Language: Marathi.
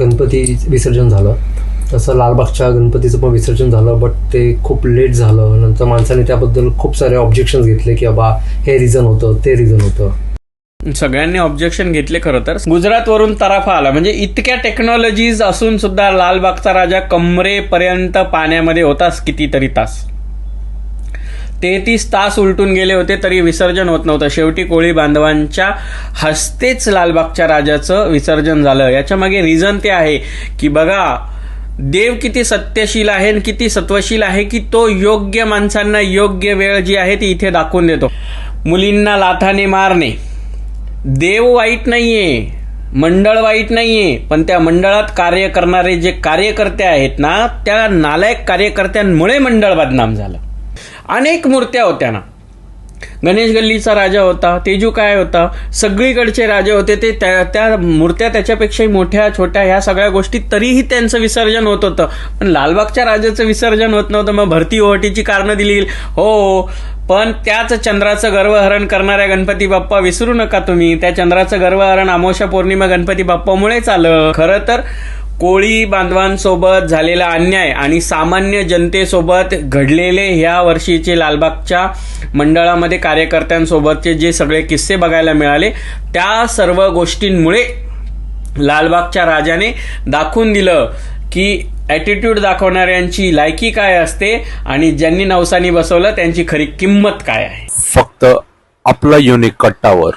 गणपती विसर्जन झालं. तसं लालबागच्या गणपतीचं पण विसर्जन झालं बट ते खूप लेट झालं. नंतर माणसाने त्याबद्दल खूप सारे ऑब्जेक्शन घेतले की बाबा हे रिझन होतं ते रिझन होतं. सगळ्यांनी ऑब्जेक्शन घेतले खरं तर. गुजरातवरून तराफा आला. म्हणजे इतक्या टेक्नॉलॉजीज असून सुद्धा लालबागचा राजा कमरेपर्यंत पाण्यामध्ये होतास कितीतरी तास. तेहतीस तास उलटून गेले होते तरी विसर्जन होत नव्हतं. शेवटी कोळी बांधवांच्या हस्तेच लालबागच्या राजाचं विसर्जन झालं. याच्यामागे रिझन ते आहे की बघा देव किती सत्यशील आहे आणि किती सत्वशील आहे की तो योग्य माणसांना योग्य वेळ जी आहे ती इथे दाखवून देतो. मुलींना लाथाने मारणे. देव वाईट नाहीये मंडळ वाईट नाहीये पण त्या मंडळात कार्य करणारे जे कार्यकर्ते आहेत ना त्या नालायक कार्यकर्त्यांमुळे मंडळ बदनाम झालं. अनेक मूर्त्या होत्या ना. गणेश गल्लीचा राजा होता तेजू काय होता सगळीकडचे राजे होते ते त्या त्या मूर्त्या त्याच्यापेक्षाही मोठ्या छोट्या ह्या सगळ्या गोष्टी तरीही त्यांचं विसर्जन होत होतं. पण लालबागच्या राजाचं विसर्जन होत नव्हतं मग भरती ओहटीची कारणं दिली. हो पण त्याच चंद्राचं गर्वहरण करणाऱ्या गणपती बाप्पा विसरू नका तुम्ही. त्या चंद्राचं गर्वहरण अमावस्या पौर्णिमा गणपती बाप्पामुळेच आलं. खरं तर कोळी बांधवांसोबत झालेला अन्याय आणि सामान्य जनतेसोबत घडलेले ह्या वर्षीचे लालबागच्या मंडळामध्ये कार्यकर्त्यांसोबतचे जे सगळे किस्से बघायला मिळाले त्या सर्व गोष्टींमुळे लालबागच्या राजाने दाखवून दिलं की ॲटिट्यूड दाखवणाऱ्यांची लायकी काय असते आणि ज्यांनी नवसानी बसवलं त्यांची खरी किंमत काय आहे. फक्त आपला युनिक कट्टावर